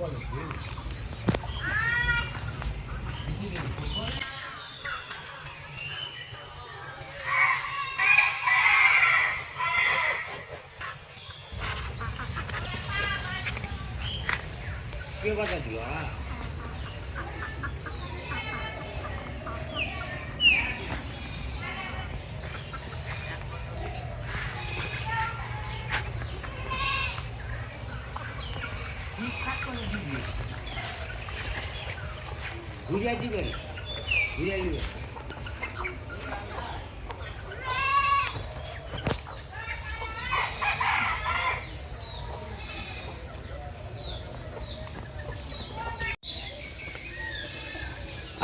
我的服务啊啊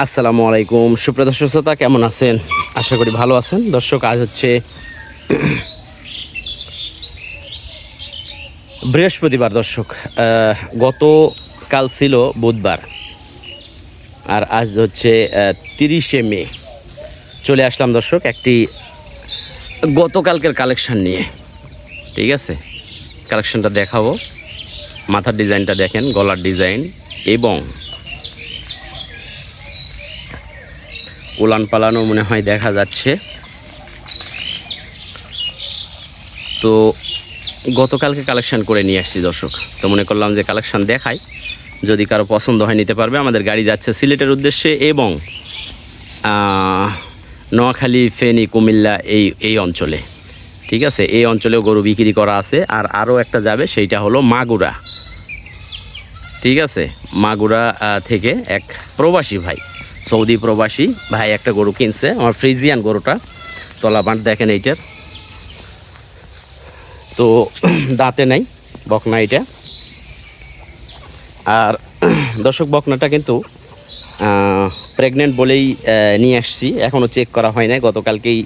আসসালামু আলাইকুম। সুপ্রদর্শক শ্রোতা কেমন আছেন? আশা করি ভালো আছেন। দর্শক আজ হচ্ছে বৃহস্পতিবার দর্শক আহ, গতকাল ছিল বুধবার আর আজ হচ্ছে তিরিশে মে। চলে আসলাম দর্শক একটি গতকালকের কালেকশন নিয়ে। ঠিক আছে? কালেকশনটা দেখাবো। মাথার ডিজাইনটা দেখেন গলার ডিজাইন এবং উলান পালানো মনে হয় দেখা যাচ্ছে। তো গতকালকে কালেকশান করে নিয়ে আসছি দর্শক। তো মনে করলাম যে কালেকশান দেখাই। যদি কারও পছন্দ হয়, নিতে পারবে। আমাদের গাড়ি যাচ্ছে সিলেটের উদ্দেশ্যে এবং নোয়াখালী, ফেনী, কুমিল্লা এই এই অঞ্চলে। ঠিক আছে? এই অঞ্চলেও গরু বিক্রি করা আছে। আর আরও একটা যাবে, সেইটা হলো মাগুরা। ঠিক আছে? মাগুরা থেকে এক প্রবাসী ভাই, সৌদি প্রবাসী ভাই একটা গরু কিনছে। আমার ফ্রিজিয়ান গরুটা। তলাবাঁট দেখেন এইটার। তো দাঁতে নাই বকনা এটা। আর দর্শক, বকনাটা কিন্তু প্রেগনেন্ট বলেই নিয়ে আসছি। এখনও চেক করা হয় নাই, গতকালকেই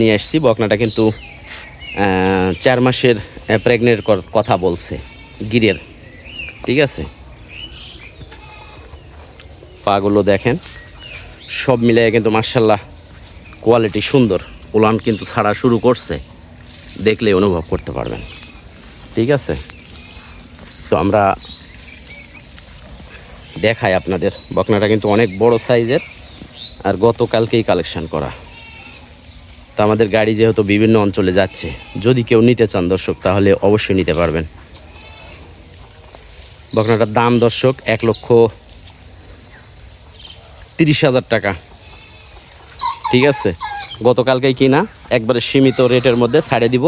নিয়ে আসছি। বকনাটা কিন্তু চার মাসের প্রেগনেন্ট কথা বলছে, গিরের। ঠিক আছে? পাগুলো দেখেন, সব মিলিয়ে কিন্তু মার্শাল্লাহ কোয়ালিটি সুন্দর। উলান কিন্তু ছাড়া শুরু করছে। দেখলে অনুভব করতে পারবেন। ঠিক আছে? তো আমরা দেখাই আপনাদের। বকনাটা কিন্তু অনেক বড় সাইজের আর গতকালকেই কালেকশন করা। তো আমাদের গাড়ি যেহেতু বিভিন্ন অঞ্চলে যাচ্ছে, যদি কেউ নিতে চান দর্শক, তাহলে অবশ্যই নিতে পারবেন। বকনাটার দাম দর্শক এক লক্ষ তিরিশ হাজার টাকা। ঠিক আছে? গতকালকেই কিনা, একবারে সীমিত রেটের মধ্যে ছাড়ে দিব।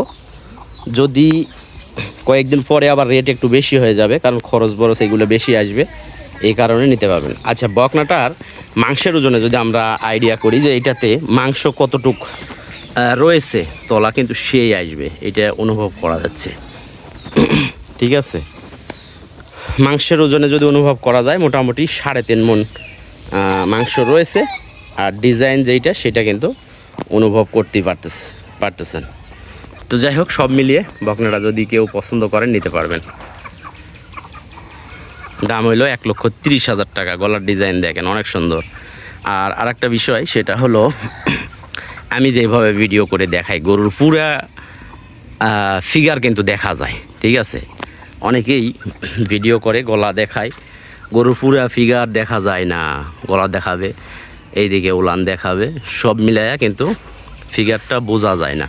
যদি কয়েকদিন পরে আবার রেট একটু বেশি হয়ে যাবে, কারণ খরচ বরচ এগুলো বেশি আসবে, এই কারণে নিতে পারবেন। আচ্ছা বকনাটার মাংসের ওজনে যদি আমরা আইডিয়া করি যে এটাতে মাংস কতটুক রয়েছে, তলা কিন্তু সেই আসবে, এটা অনুভব করা যাচ্ছে। ঠিক আছে? মাংসের ওজনে যদি অনুভব করা যায়, মোটামুটি সাড়ে তিন মন মাংস রয়েছে, আর ডিজাইন যেইটা, সেটা কিন্তু অনুভব করতেই পারতেছে পারতেছেন। তো যাই হোক, সব মিলিয়ে বকনাটা যদি কেউ পছন্দ করেন, নিতে পারবেন। দাম হইল এক লক্ষ তিরিশ হাজার টাকা, গলার ডিজাইন দেখেন, অনেক সুন্দর। আর আরেকটা বিষয়, সেটা হলো, আমি যেভাবে ভিডিও করে দেখাই, গরুর পুরা ফিগার কিন্তু দেখা যায়, ঠিক আছে? অনেকেই ভিডিও করে, গলা দেখায়, গরুর পুরা ফিগার দেখা যায় না, গলা দেখাবে। এইদিকে উলান দেখাবে। সব মিলাইয়া কিন্তু ফিগারটা বোঝা যায় না।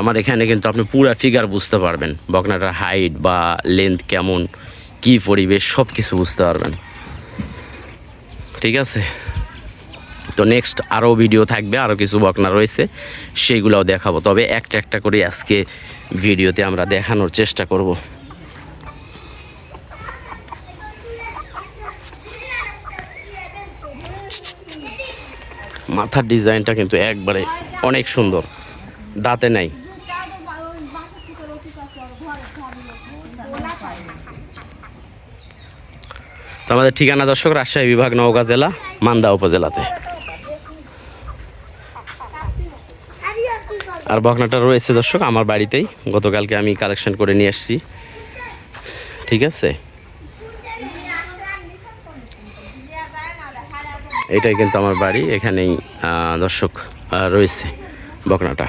আমার এখানে কিন্তু আপনি পুরা ফিগার বুঝতে পারবেন। বকনাটার হাইট বা লেন্থ কেমন, কি পরিবেশ সব কিছু বুঝতে পারবেন। ঠিক আছে? তো নেক্সট আরও ভিডিও থাকবে, আরও কিছু বকনা রয়েছে, সেইগুলোও দেখাবো। তবে একটা একটা করে আজকে ভিডিওতে আমরা দেখানোর চেষ্টা করব। মাথার ডিজাইনটা কিন্তু একবারে অনেক সুন্দর। দাঁতে নাই। তো আমাদের ঠিকানা দর্শক, রাজশাহী বিভাগ, নওগাঁ জেলা, মান্দা উপজেলাতে। আর বকনাটা রয়েছে দর্শক, আমার বাড়িতেই। গতকালকে আমি কালেকশন করে নিয়ে আসছি। ঠিক আছে? এটাই কিন্তু আমার বাড়ি। এখানেই দর্শক রয়েছে বকনাটা।